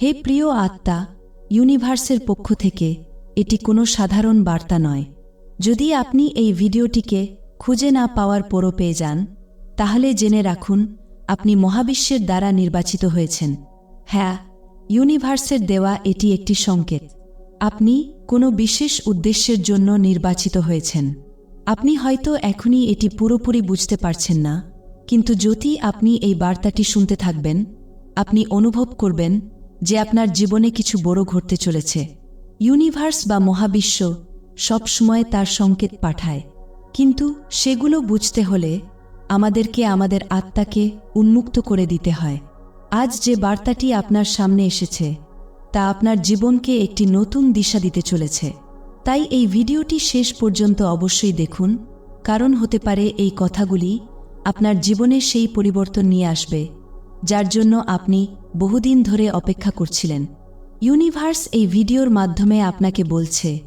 হে প্রিয় আত্মা ইউনিভার্সের পক্ষ থেকে এটি কোনো সাধারণ বার্তা নয়। যদি আপনি এই ভিডিওটিকে খুঁজে না পাওয়ার পরও পেয়ে যান, তাহলে জেনে রাখুন, আপনি মহাবিশ্বের দ্বারা নির্বাচিত হয়েছেন। হ্যাঁ ইউনিভার্সের দেওয়া এটি একটি সংকেত। আপনি কোনো বিশেষ উদ্দেশ্যের জন্য নির্বাচিত হয়েছেন। আপনি হয়তো এখনই এটি পুরোপুরি বুঝতে পারছেন না, কিন্তু যদি আপনি এই বার্তাটি শুনতে থাকবেন, আপনি অনুভব করবেন যে আপনার জীবনে কিছু বড় ঘটতে চলেছে। ইউনিভার্স বা মহাবিশ্ব সবসময় তার সংকেত পাঠায়। কিন্তু সেগুলো বুঝতে হলে আমাদেরকে আমাদের আত্মাকে উন্মুক্ত করে দিতে হয়। আজ যে বার্তাটি আপনার সামনে এসেছে, তা আপনার জীবনকে একটি নতুন দিশা দিতে চলেছে। তাই এই ভিডিওটি শেষ পর্যন্ত অবশ্যই দেখুন, কারণ হতে পারে এই কথাগুলি আপনার জীবনে সেই পরিবর্তন নিয়ে আসবে। যার জন্য আপনি বহুদিন ধরে অপেক্ষা করছিলেন। ইউনিভার্স এই ভিডিওর মাধ্যমে আপনাকে বলছে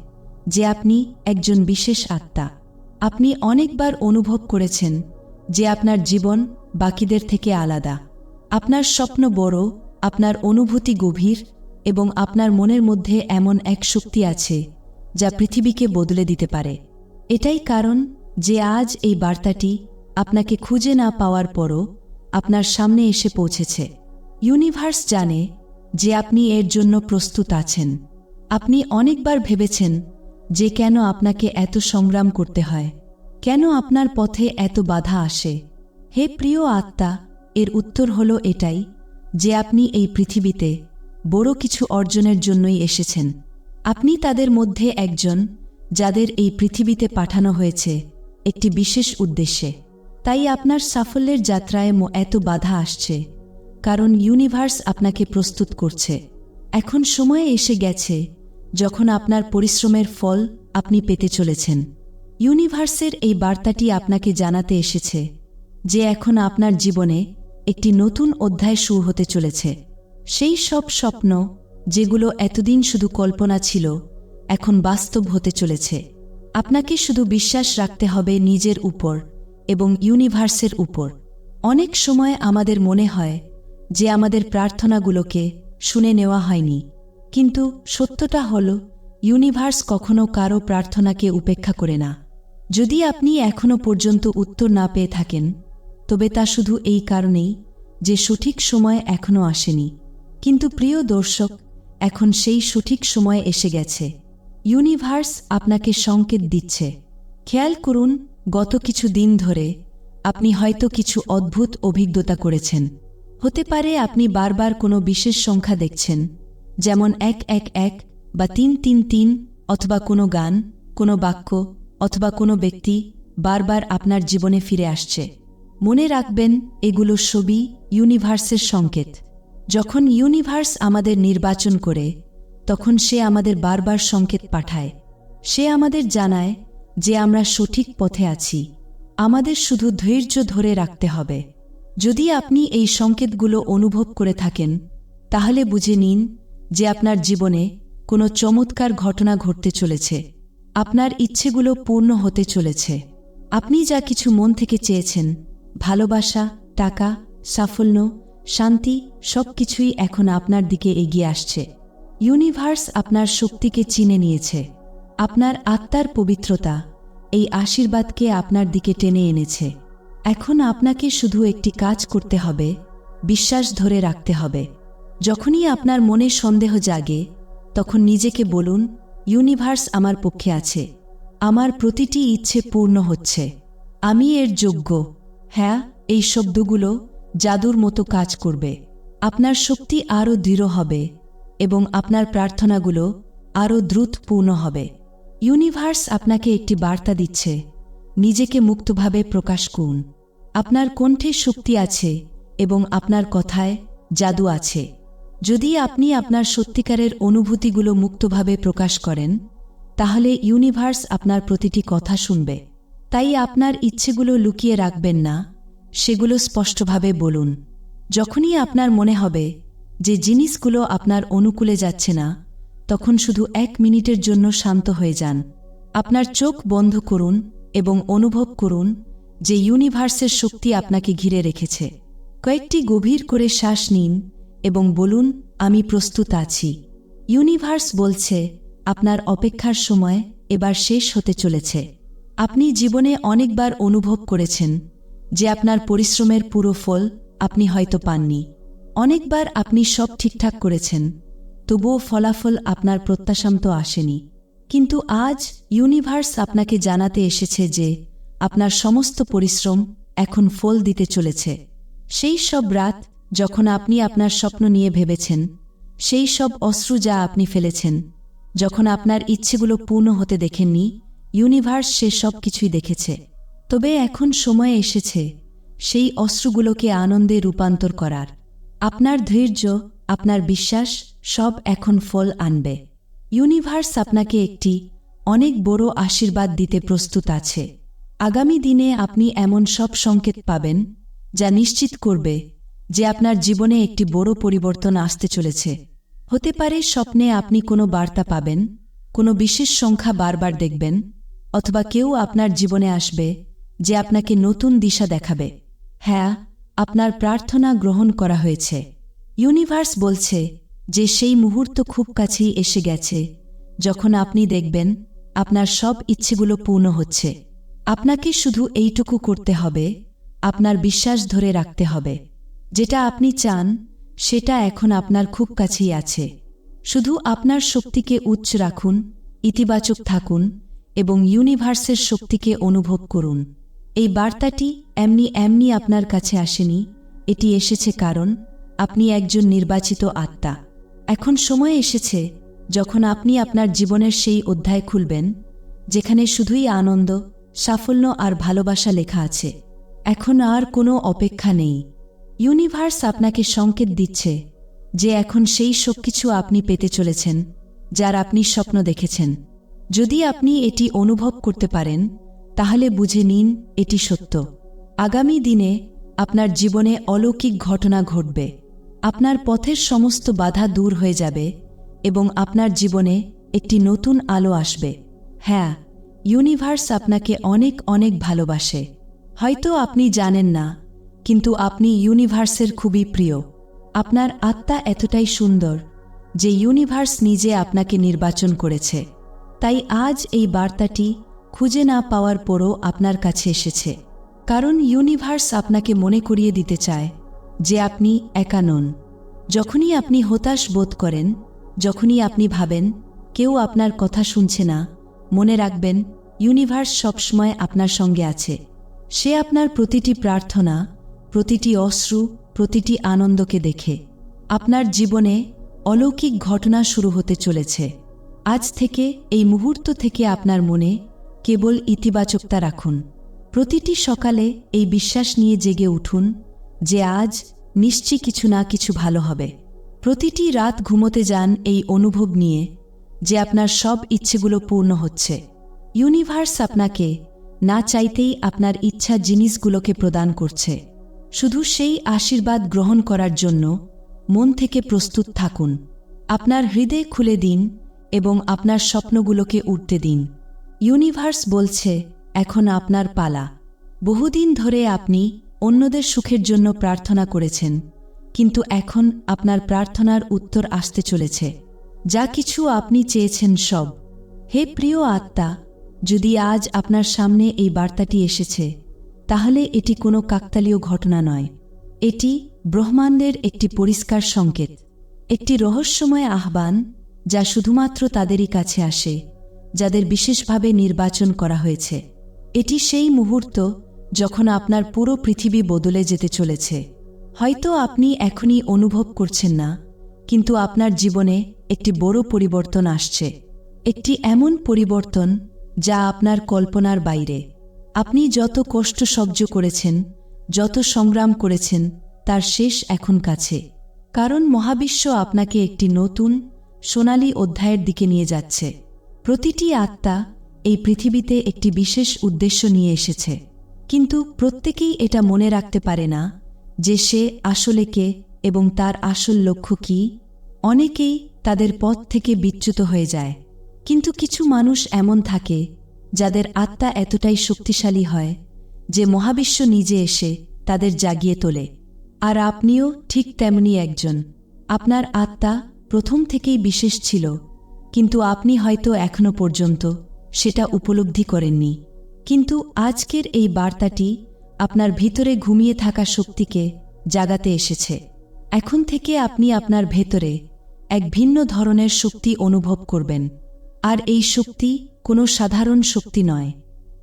যে আপনি একজন বিশেষ আত্মা। আপনি অনেকবার অনুভব করেছেন যে আপনার জীবন বাকিদের থেকে আলাদা। আপনার স্বপ্ন বড়, আপনার অনুভূতি গভীর এবং আপনার মনের মধ্যে এমন এক শক্তি আছে যা পৃথিবীকে বদলে দিতে পারে। এটাই কারণ যে আজ এই বার্তাটি আপনাকে খুঁজে না পাওয়ার পরও আপনার সামনে এসে পৌঁছেছে। ইউনিভার্স জানে যে আপনি এর জন্য প্রস্তুত আছেন। আপনি অনেকবার ভেবেছেন যে কেন আপনাকে এত সংগ্রাম করতে হয়। কেন আপনার পথে এত বাধা আসে? হে প্রিয় আত্মা, এর উত্তর হল এটাই যে আপনি এই পৃথিবীতে বড় কিছু অর্জনের জন্যই এসেছেন। আপনি তাদের মধ্যে একজন যাদের এই পৃথিবীতে পাঠানো হয়েছে একটি বিশেষ উদ্দেশ্যে। তাই আপনার সাফল্যের যাত্রায় ম- এত বাধা আসছে, কারণ ইউনিভার্স আপনাকে প্রস্তুত করছে। এখন সময় এসে গেছে, যখন আপনার পরিশ্রমের ফল আপনি পেতে চলেছেন। ইউনিভার্সের এই বার্তাটি আপনাকে জানাতে এসেছে, যে এখন আপনার জীবনে একটি নতুন অধ্যায় শুরু হতে চলেছে। সেই সব স্বপ্ন, যেগুলো এতদিন শুধু কল্পনা ছিল, এখন বাস্তব হতে চলেছে। আপনাকে শুধু বিশ্বাস রাখতে হবে নিজের উপর এবং ইউনিভার্সের উপর। অনেক সময় আমাদের মনে হয় যে আমাদের প্রার্থনাগুলোকে শুনে নেওয়া হয়নি। কিন্তু সত্যটা হল, ইউনিভার্স কখনো কারও প্রার্থনাকে উপেক্ষা করে না। যদি আপনি এখনও পর্যন্ত উত্তর না পেয়ে থাকেন, তবে তা শুধু এই কারণেই যে সঠিক সময় এখনও আসেনি। কিন্তু প্রিয় দর্শক, এখন সেই সঠিক সময় এসে গেছে। ইউনিভার্স আপনাকে সংকেত দিচ্ছে। খেয়াল করুন গত কিছু দিন ধরে আপনি হয়তো কিছু অদ্ভুত অভিজ্ঞতা করেছেন। হতে পারে আপনি বারবার কোনো বিশেষ সংখ্যা দেখছেন, যেমন এক এক এক বা তিন তিন তিন অথবা কোনো গান, কোনো বাক্য অথবা কোনো ব্যক্তি বারবার আপনার জীবনে ফিরে আসছে। মনে রাখবেন, এগুলো ছবি, ইউনিভার্সের সংকেত। যখন ইউনিভার্স আমাদের নির্বাচন করে, তখন সে আমাদের বারবার সংকেত পাঠায়। সে আমাদের জানায় যে আমরা সঠিক পথে আছি। আমাদের শুধু ধৈর্য ধরে রাখতে হবে। যদি আপনি এই সংকেতগুলো অনুভব করে থাকেন, তাহলে বুঝে নিন যে আপনার জীবনে কোনো চমৎকার ঘটনা ঘটতে চলেছে। আপনার ইচ্ছেগুলো পূর্ণ হতে চলেছে। আপনি যা কিছু মন থেকে চেয়েছেন, ভালোবাসা, টাকা, সাফল্য, শান্তি সব কিছুই এখন আপনার দিকে এগিয়ে আসছে। ইউনিভার্স আপনার শক্তিকে চিনে নিয়েছে। আপনার আত্মার পবিত্রতা এই আশীর্বাদকে আপনার দিকে টেনে এনেছে। এখন আপনাকে শুধু একটি কাজ করতে হবে, বিশ্বাস ধরে রাখতে হবে। যখনই আপনার মনে সন্দেহ জাগে, তখন নিজেকে বলুন, ইউনিভার্স আমার পক্ষে আছে। আমার প্রতিটি ইচ্ছে পূর্ণ হচ্ছে। আমি এর যোগ্য। হ্যাঁ এই শব্দগুলো জাদুর মতো কাজ করবে। আপনার শক্তি আরও দৃঢ় হবে এবং আপনার প্রার্থনাগুলো আরও দ্রুত পূর্ণ হবে। ইউনিভার্স আপনাকে একটি বার্তা দিচ্ছে। নিজেকে মুক্তভাবে প্রকাশ করুন। আপনার কণ্ঠে শক্তি আছে এবং আপনার কথায় জাদু আছে। যদি আপনি আপনার সত্যিকারের অনুভূতিগুলো মুক্তভাবে প্রকাশ করেন, তাহলে ইউনিভার্স আপনার প্রতিটি কথা শুনবে। তাই আপনার ইচ্ছেগুলো লুকিয়ে রাখবেন না, সেগুলো স্পষ্টভাবে বলুন। যখনই আপনার মনে হবে যে জিনিসগুলো আপনার অনুকূলে যাচ্ছে না তখন শুধু এক মিনিটের জন্য শান্ত হয়ে যান। আপনার চোখ বন্ধ করুন এবং অনুভব করুন যে ইউনিভার্সের শক্তি আপনাকে ঘিরে রেখেছে। কয়েকটি গভীর করে শ্বাস নিন এবং বলুন, আমি প্রস্তুত আছি। ইউনিভার্স বলছে, আপনার অপেক্ষার সময় এবার শেষ হতে চলেছে। আপনি জীবনে অনেকবার অনুভব করেছেন যে আপনার পরিশ্রমের পুরো ফল আপনি হয়তো পাননি। অনেকবার আপনি সব ঠিকঠাক করেছেন। তবুও ফলাফল আপনার প্রত্যাশামতো আসেনি। কিন্তু আজ ইউনিভার্স আপনাকে জানাতে এসেছে যে আপনার সমস্ত পরিশ্রম এখন ফল দিতে চলেছে। সেই সব রাত যখন আপনি আপনার স্বপ্ন নিয়ে ভেবেছেন, সেই সব অশ্রু যা আপনি ফেলেছেন, যখন আপনার ইচ্ছেগুলো পূর্ণ হতে দেখেননি ইউনিভার্স সে সব কিছুই দেখেছে। তবে এখন সময় এসেছে সেই অশ্রুগুলোকে আনন্দে রূপান্তর করার। আপনার ধৈর্য, আপনার বিশ্বাস সব এখন ফল আনবে। ইউনিভার্স আপনাকে একটি অনেক বড় আশীর্বাদ দিতে প্রস্তুত আছে। আগামী দিনে আপনি এমন সব সংকেত পাবেন, যা নিশ্চিত করবে যে আপনার জীবনে একটি বড় পরিবর্তন আসতে চলেছে। হতে পারে স্বপ্নে আপনি কোনো বার্তা পাবেন, কোনো বিশেষ সংখ্যা বারবার দেখবেন, অথবা কেউ আপনার জীবনে আসবে যে আপনাকে নতুন দিশা দেখাবে। হ্যাঁ আপনার প্রার্থনা গ্রহণ করা হয়েছে। ইউনিভার্স বলছে যে সেই মুহূর্ত খুব কাছেই এসে গেছে। যখন আপনি দেখবেন, আপনার সব ইচ্ছেগুলো পূর্ণ হচ্ছে। আপনাকে শুধু এইটুকু করতে হবে, আপনার বিশ্বাস ধরে রাখতে হবে। যেটা আপনি চান, সেটা এখন আপনার খুব কাছেই আছে। শুধু আপনার শক্তিকে উচ্চ রাখুন, ইতিবাচক থাকুন এবং ইউনিভার্সের শক্তিকে অনুভব করুন। এই বার্তাটি এমনি এমনি আপনার কাছে আসেনি, এটি এসেছে কারণ আপনি একজন নির্বাচিত আত্মা। এখন সময় এসেছে যখন আপনি আপনার জীবনের সেই অধ্যায় খুলবেন, যেখানে শুধুই আনন্দ, সাফল্য আর ভালোবাসা লেখা আছে। এখন আর কোনো অপেক্ষা নেই। ইউনিভার্স আপনাকে সংকেত দিচ্ছে যে এখন সেই সব কিছু আপনি পেতে চলেছেন, যার আপনি স্বপ্ন দেখেছেন। যদি আপনি এটি অনুভব করতে পারেন, তাহলে বুঝে নিন এটি সত্য। আগামী দিনে আপনার জীবনে অলৌকিক ঘটনা ঘটবে। আপনার পথের সমস্ত বাধা দূর হয়ে যাবে এবং আপনার জীবনে একটি নতুন আলো আসবে। হ্যাঁ ইউনিভার্স আপনাকে অনেক অনেক ভালোবাসে। হয়তো আপনি জানেন না, কিন্তু আপনি ইউনিভার্সের খুবই প্রিয়। আপনার আত্মা এতটাই সুন্দর যে ইউনিভার্স নিজে আপনাকে নির্বাচন করেছে। তাই আজ এই বার্তাটি খুঁজে না পাওয়ার পরও আপনার কাছে এসেছে। কারণ ইউনিভার্স আপনাকে মনে করিয়ে দিতে চায় যে আপনি একা নন। যখনই আপনি হতাশ বোধ করেন, যখনই আপনি ভাবেন, কেউ আপনার কথা শুনছে না, মনে রাখবেন, ইউনিভার্স সবসময় আপনার সঙ্গে আছে। সে আপনার প্রতিটি প্রার্থনা, প্রতিটি অশ্রু, প্রতিটি আনন্দকে দেখে। আপনার জীবনে অলৌকিক ঘটনা শুরু হতে চলেছে। আজ থেকে, এই মুহূর্ত থেকে আপনার মনে কেবল ইতিবাচকতা রাখুন। প্রতিটি সকালে এই বিশ্বাস নিয়ে জেগে উঠুন যে আজ নিশ্চয়ই কিছু না কিছু ভালো হবে। প্রতিটি রাত ঘুমোতে যান এই অনুভব নিয়ে যে আপনার সব ইচ্ছেগুলো পূর্ণ হচ্ছে। ইউনিভার্স আপনাকে না চাইতেই আপনার ইচ্ছা জিনিসগুলোকে প্রদান করছে। শুধু সেই আশীর্বাদ গ্রহণ করার জন্য মন থেকে প্রস্তুত থাকুন। আপনার হৃদয় খুলে দিন এবং আপনার স্বপ্নগুলোকে উঠতে দিন। ইউনিভার্স বলছে, এখন আপনার পালা। বহুদিন ধরে আপনি অন্যদের সুখের জন্য প্রার্থনা করেছেন, কিন্তু এখন আপনার প্রার্থনার উত্তর আসতে চলেছে। যা কিছু আপনি চেয়েছেন সব। হে প্রিয় আত্মা, যদি আজ আপনার সামনে এই বার্তাটি এসেছে, তাহলে এটি কোনো কাকতালীয় ঘটনা নয়। এটি ব্রহ্মাণ্ডের একটি পরিষ্কার সংকেত। একটি রহস্যময় আহ্বান যা শুধুমাত্র তাদেরই কাছে আসে, যাদের বিশেষভাবে নির্বাচন করা হয়েছে। এটি সেই মুহূর্ত যখন আপনার পুরো পৃথিবী বদলে যেতে চলেছে, হয়তো আপনি এখনই অনুভব করছেন না, কিন্তু আপনার জীবনে একটি বড় পরিবর্তন আসছে। একটি এমন পরিবর্তন যা আপনার কল্পনার বাইরে। আপনি যত কষ্ট সহ্য করেছেন, যত সংগ্রাম করেছেন, তার শেষ এখন কাছে। কারণ মহাবিশ্ব আপনাকে একটি নতুন, সোনালি অধ্যায়ের দিকে নিয়ে যাচ্ছে। প্রতিটি আত্মা এই পৃথিবীতে একটি বিশেষ উদ্দেশ্য নিয়ে এসেছে। কিন্তু প্রত্যেকেই এটা মনে রাখতে পারে না যে সে আসলে কে এবং তার আসল লক্ষ্য কি। অনেকেই তাদের পথ থেকে বিচ্যুত হয়ে যায়। কিন্তু কিছু মানুষ এমন থাকে যাদের আত্মা এতটাই শক্তিশালী হয় যে মহাবিশ্ব নিজে এসে তাদের জাগিয়ে তোলে। আর আপনিও ঠিক তেমনি একজন। আপনার আত্মা প্রথম থেকেই বিশেষ ছিল, কিন্তু আপনি হয়তো এখনও পর্যন্ত সেটা উপলব্ধি করেননি। কিন্তু আজকের এই বার্তাটি আপনার ভিতরে ঘুমিয়ে থাকা শক্তিকে জাগাতে এসেছে। এখন থেকে আপনি আপনার ভেতরে এক ভিন্ন ধরনের শক্তি অনুভব করবেন। আর এই শক্তি কোনো সাধারণ শক্তি নয়।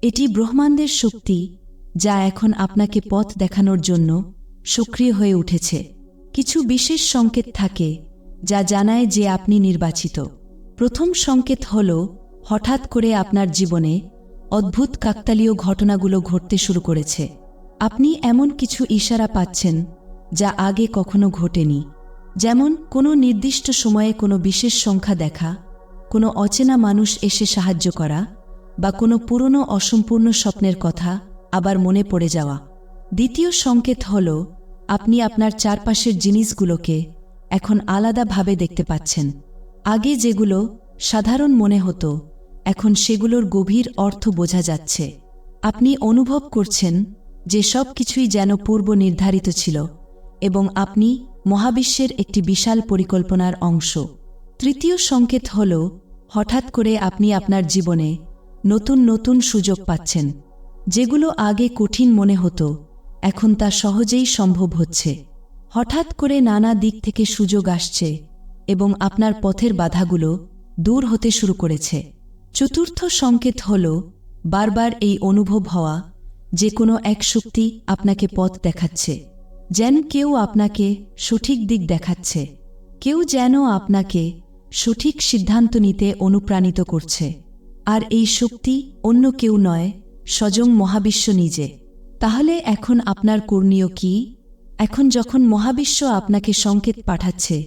এটি ব্রহ্মাণ্ডের শক্তি যা এখন আপনাকে পথ দেখানোর জন্য সক্রিয় হয়ে উঠেছে। কিছু বিশেষ সংকেত থাকে যা জানায় যে আপনি নির্বাচিত। প্রথম সংকেত হল, হঠাৎ করে আপনার জীবনে অদ্ভুত কাকতালীয় ঘটনাগুলো ঘটতে শুরু করেছে। আপনি এমন কিছু ইশারা পাচ্ছেন যা আগে কখনো ঘটেনি। যেমন, কোনো নির্দিষ্ট সময়ে কোনো বিশেষ সংখ্যা দেখা, কোনো অচেনা মানুষ এসে সাহায্য করা, বা কোনো পুরনো অসম্পূর্ণ স্বপ্নের কথা আবার মনে পড়ে যাওয়া। দ্বিতীয় সংকেত হল, আপনি আপনার চারপাশের জিনিসগুলোকে এখন আলাদাভাবে দেখতে পাচ্ছেন। আগে যেগুলো সাধারণ মনে হতো এখন সেগুলোর গভীর অর্থ বোঝা যাচ্ছে। আপনি অনুভব করছেন যে সব কিছুই যেন পূর্ব নির্ধারিত ছিল এবং আপনি মহাবিশ্বের একটি বিশাল পরিকল্পনার অংশ। তৃতীয় সংকেত হল, হঠাৎ করে আপনি আপনার জীবনে নতুন নতুন সুযোগ পাচ্ছেন, যেগুলো আগে কঠিন মনে হতো, এখন তা সহজেই সম্ভব হচ্ছে। হঠাৎ করে নানা দিক থেকে সুযোগ আসছে এবং আপনার পথের বাধাগুলো দূর হতে শুরু করেছে। চতুর্থ সংকেত হল, বারবার এই অনুভব হওয়া, যে কোনো এক শক্তি আপনাকে পথ দেখাচ্ছে, যেন কেউ আপনাকে সঠিক দিক দেখাচ্ছে, কেউ যেন আপনাকে সঠিক সিদ্ধান্ত নিতে অনুপ্রাণিত করছে, আর এই শক্তি অন্য কেউ নয়, স্বয়ং মহাবিশ্ব নিজে। তাহলে এখন আপনার করণীয় কি? এখন যখন মহাবিশ্ব আপনাকে সংকেত পাঠাচ্ছে,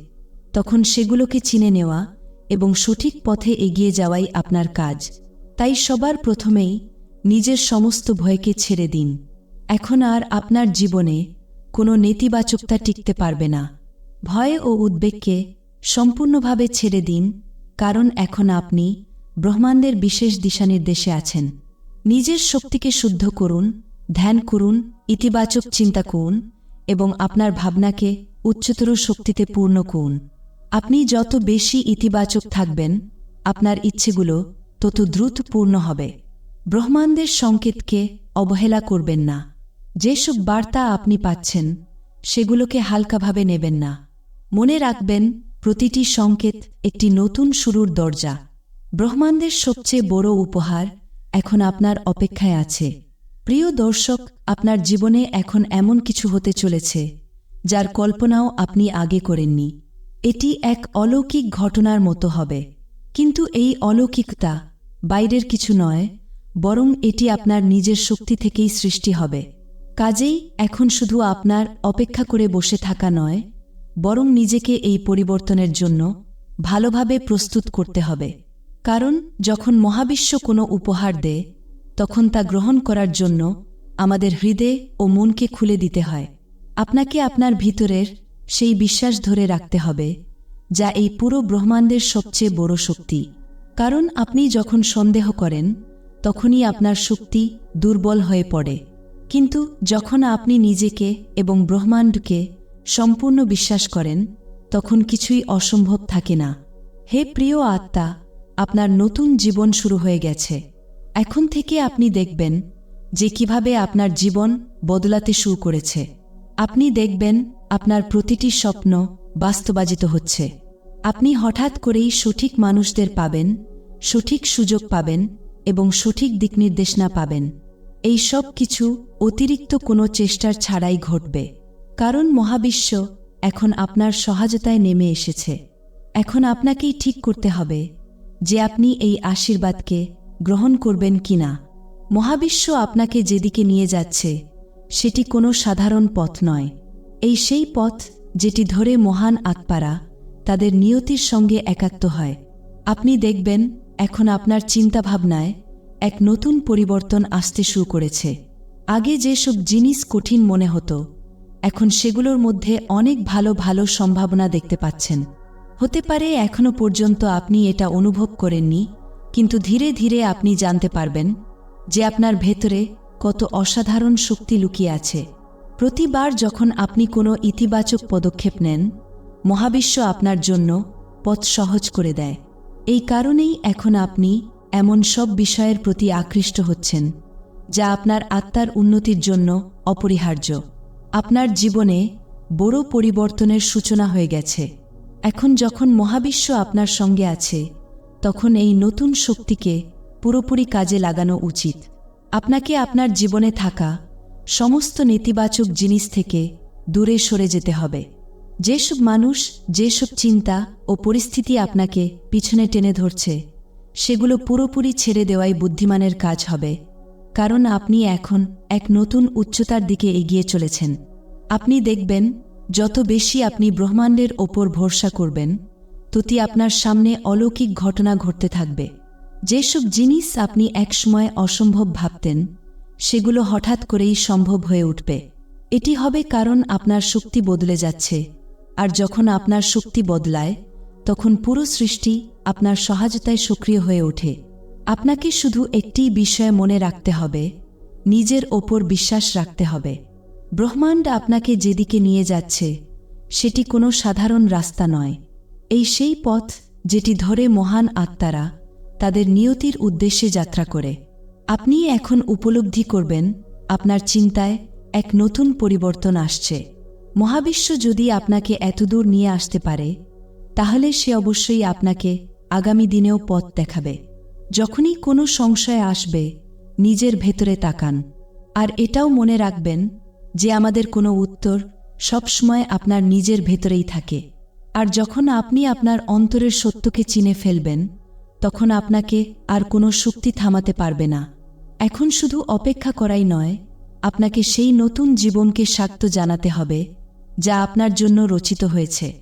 তখন সেগুলোকে চিনে নেওয়া এবং সঠিক পথে এগিয়ে যাওয়াই আপনার কাজ। তাই সবার প্রথমেই নিজের সমস্ত ভয়কে ছেড়ে দিন। এখন আর আপনার জীবনে কোনো নেতিবাচকতা টিকতে পারবে না। ভয় ও উদ্বেগকে সম্পূর্ণভাবে ছেড়ে দিন, কারণ এখন আপনি ব্রহ্মাণ্ডের বিশেষ দিশানির্দেশে আছেন। নিজের শক্তিকে শুদ্ধ করুন, ধ্যান করুন, ইতিবাচক চিন্তা করুন এবং আপনার ভাবনাকে উচ্চতর শক্তিতে পূর্ণ করুন। আপনি যত বেশি ইতিবাচক থাকবেন, আপনার ইচ্ছেগুলো তত দ্রুত পূর্ণ হবে। ব্রহ্মাণ্ডের সংকেতকে অবহেলা করবেন না। যেসব বার্তা আপনি পাচ্ছেন, সেগুলোকে হালকাভাবে নেবেন না। মনে রাখবেন, প্রতিটি সংকেত একটি নতুন শুরুর দরজা। ব্রহ্মাণ্ডের সবচেয়ে বড় উপহার এখন আপনার অপেক্ষায় আছে। প্রিয় দর্শক, আপনার জীবনে এখন এমন কিছু হতে চলেছে, যার কল্পনাও আপনি আগে করেননি। এটি এক অলৌকিক ঘটনার মতো হবে। কিন্তু এই অলৌকিকতা বাইরের কিছু নয়, বরং এটি আপনার নিজের শক্তি থেকেই সৃষ্টি হবে। কাজেই এখন শুধু আপনার অপেক্ষা করে বসে থাকা নয়, বরং নিজেকে এই পরিবর্তনের জন্য ভালোভাবে প্রস্তুত করতে হবে। কারণ যখন মহাবিশ্ব কোনো উপহার দেয়, তখন তা গ্রহণ করার জন্য আমাদের হৃদয় ও মনকে খুলে দিতে হয়। আপনাকে আপনার ভিতরের সেই বিশ্বাস ধরে রাখতে হবে, যা এই পুরো ব্রহ্মাণ্ডের সবচেয়ে বড় শক্তি। কারণ আপনি যখন সন্দেহ করেন, তখনই আপনার শক্তি দুর্বল হয়ে পড়ে। কিন্তু যখন আপনি নিজেকে এবং ব্রহ্মাণ্ডকে সম্পূর্ণ বিশ্বাস করেন, তখন কিছুই অসম্ভব থাকে না। হে প্রিয় আত্মা, আপনার নতুন জীবন শুরু হয়ে গেছে। এখন থেকে আপনি দেখবেন যে কীভাবে আপনার জীবন বদলাতে শুরু করেছে। আপনি দেখবেন আপনার প্রতিটি স্বপ্ন বাস্তবায়িত হচ্ছে। আপনি হঠাৎ করেই সঠিক মানুষদের পাবেন, সঠিক সুযোগ পাবেন এবং সঠিক দিক নির্দেশনা পাবেন। এই সব কিছু অতিরিক্ত কোনো চেষ্টার ছাড়াই ঘটবে। কারণ মহাবিশ্ব এখন আপনার সহায়তায় নেমে এসেছে। এখন আপনাকেই ঠিক করতে হবে যে আপনি এই আশীর্বাদকে গ্রহণ করবেন কিনা। মহাবিশ্ব আপনাকে যেদিকে নিয়ে যাচ্ছে, সেটি কোনো সাধারণ পথ নয়। এই সেই পথ যেটি ধরে মহান আত্মারা তাদের নিয়তির সঙ্গে একাত্ম হয়। আপনি দেখবেন, এখন আপনার চিন্তাভাবনায় এক নতুন পরিবর্তন আসতে শুরু করেছে। আগে যেসব জিনিস কঠিন মনে হতো, এখন সেগুলোর মধ্যে অনেক ভালো ভালো সম্ভাবনা দেখতে পাচ্ছেন। হতে পারে এখনও পর্যন্ত আপনি এটা অনুভব করেননি, কিন্তু ধীরে ধীরে আপনি জানতে পারবেন যে আপনার ভেতরে কত অসাধারণ শক্তি লুকিয়ে আছে। প্রতিবার যখন আপনি কোনো ইতিবাচক পদক্ষেপ নেন, মহাবিশ্ব আপনার জন্য পথ সহজ করে দেয়। এই কারণেই এখন আপনি এমন সব বিষয়ের প্রতি আকৃষ্ট হচ্ছেন, যা আপনার আত্মার উন্নতির জন্য অপরিহার্য। আপনার জীবনে বড় পরিবর্তনের সূচনা হয়ে গেছে। এখন যখন মহাবিশ্ব আপনার সঙ্গে আছে, তখন এই নতুন শক্তিকে পুরোপুরি কাজে লাগানো উচিত। আপনাকে আপনার জীবনে থাকা সমস্ত নেতিবাচক জিনিস থেকে দূরে সরে যেতে হবে। যেসব মানুষ, যেসব চিন্তা ও পরিস্থিতি আপনাকে পিছনে টেনে ধরছে, সেগুলো পুরোপুরি ছেড়ে দেওয়াই বুদ্ধিমানের কাজ হবে। কারণ আপনি এখন এক নতুন উচ্চতার দিকে এগিয়ে চলেছেন। আপনি দেখবেন, যত বেশি আপনি ব্রহ্মাণ্ডের ওপর ভরসা করবেন ততি আপনার সামনে অলৌকিক ঘটনা ঘটতে থাকবে। যেসব জিনিস আপনি একসময় অসম্ভব ভাবতেন সেগুলো হঠাৎ করেই সম্ভব হয়ে উঠবে। এটি হবে কারণ আপনার শক্তি বদলে যাচ্ছে। আর যখন আপনার শক্তি বদলায়, তখন পুরো সৃষ্টি আপনার সহায়তায় সক্রিয় হয়ে ওঠে। আপনাকে শুধু একটি বিষয় মনে রাখতে হবে, নিজের ওপর বিশ্বাস রাখতে হবে। ব্রহ্মাণ্ড আপনাকে যেদিকে নিয়ে যাচ্ছে, সেটি কোনো সাধারণ রাস্তা নয়। এই সেই পথ যেটি ধরে মহান আত্মারা তাদের নিয়তির উদ্দেশ্যে যাত্রা করে। আপনি এখন উপলব্ধি করবেন, আপনার চিন্তায় এক নতুন পরিবর্তন আসছে। মহাবিশ্ব যদি আপনাকে এতদূর নিয়ে আসতে পারে, তাহলে সে অবশ্যই আপনাকে আগামী দিনেও পথ দেখাবে। যখনই কোনো সংশয় আসবে, নিজের ভেতরে তাকান। আর এটাও মনে রাখবেন যে আমাদের কোনো উত্তর সবসময় আপনার নিজের ভেতরেই থাকে। আর যখন আপনি আপনার অন্তরের সত্যকে চিনে ফেলবেন, তখন আপনাকে আর কোনো শক্তি থামাতে পারবে না। এখন শুধু অপেক্ষা করাই নয়, আপনাকে সেই নতুন জীবনকে স্বার্থ জানাতে হবে, যা আপনার জন্য রচিত হয়েছে।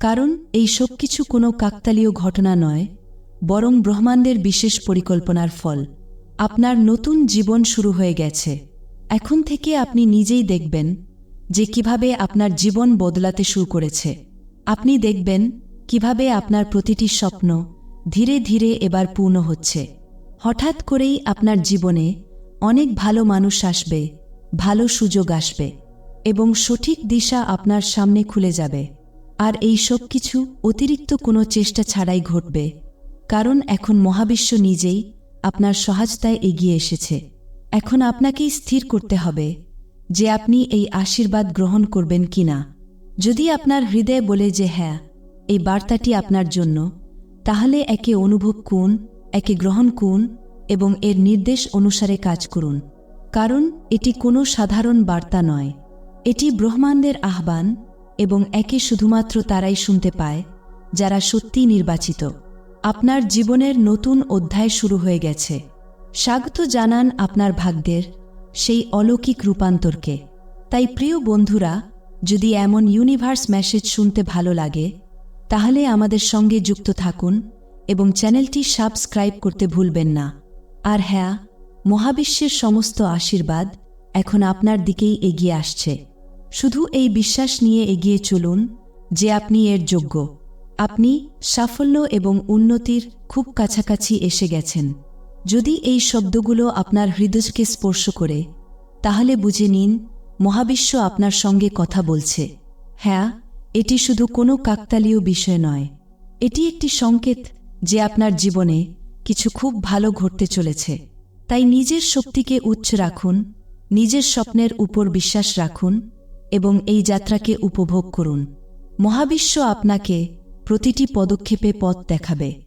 কারণ এই সব কিছু কোনো কাকতালীয় ঘটনা নয়, বরং ব্রহ্মাণ্ডের বিশেষ পরিকল্পনার ফল। আপনার নতুন জীবন শুরু হয়ে গেছে। এখন থেকে আপনি নিজেই দেখবেন যে কীভাবে আপনার জীবন বদলাতে শুরু করেছে। আপনি দেখবেন কীভাবে আপনার প্রতিটি স্বপ্ন ধীরে ধীরে এবার পূর্ণ হচ্ছে। হঠাৎ করেই আপনার জীবনে অনেক ভালো মানুষ আসবে, ভালো সুযোগ আসবে এবং সঠিক দিশা আপনার সামনে খুলে যাবে। আর এই সব কিছু অতিরিক্ত কোনো চেষ্টা ছাড়াই ঘটবে, কারণ এখন মহাবিশ্ব নিজেই আপনার সহায়তায় এগিয়ে এসেছে। এখন আপনাকেই স্থির করতে হবে যে আপনি এই আশীর্বাদ গ্রহণ করবেন কিনা। যদি আপনার হৃদয় বলে যে হ্যাঁ এই বার্তাটি আপনার জন্য, তাহলে একে অনুভব করুন একে গ্রহণ করুন এবং এর নির্দেশ অনুসারে কাজ করুন। কারণ এটি কোনো সাধারণ বার্তা নয়। এটি ব্রহ্মাণ্ডের আহ্বান এবং একে শুধুমাত্র তারাই শুনতে পায়, যারা সত্যি নির্বাচিত। আপনার জীবনের নতুন অধ্যায় শুরু হয়ে গেছে। স্বাগত জানান আপনার ভাগ্যের সেই অলৌকিক রূপান্তরকে। তাই প্রিয় বন্ধুরা, যদি এমন ইউনিভার্স মেসেজ শুনতে ভালো লাগে, তাহলে আমাদের সঙ্গে যুক্ত থাকুন এবং চ্যানেলটি সাবস্ক্রাইব করতে ভুলবেন না। আর হ্যাঁ মহাবিশ্বের সমস্ত আশীর্বাদ এখন আপনার দিকেই এগিয়ে আসছে। শুধু এই বিশ্বাস নিয়ে এগিয়ে চলুন যে আপনি এর যোগ্য। আপনি সাফল্য এবং উন্নতির খুব কাছাকাছি এসে গেছেন। যদি এই শব্দগুলো আপনার হৃদয়কে স্পর্শ করে, তাহলে বুঝে নিন মহাবিশ্ব আপনার সঙ্গে কথা বলছে। হ্যাঁ এটি শুধু কোনো কাকতালীয় বিষয় নয়। এটি একটি সংকেত যে আপনার জীবনে কিছু খুব ভালো ঘটতে চলেছে। তাই নিজের শক্তিকে উচ্চ রাখুন, নিজের স্বপ্নের উপর বিশ্বাস রাখুন এবং এই যাত্রাকে উপভোগ করুন। মহাবিশ্ব আপনাকে প্রতিটি পদক্ষেপে পথ দেখাবে।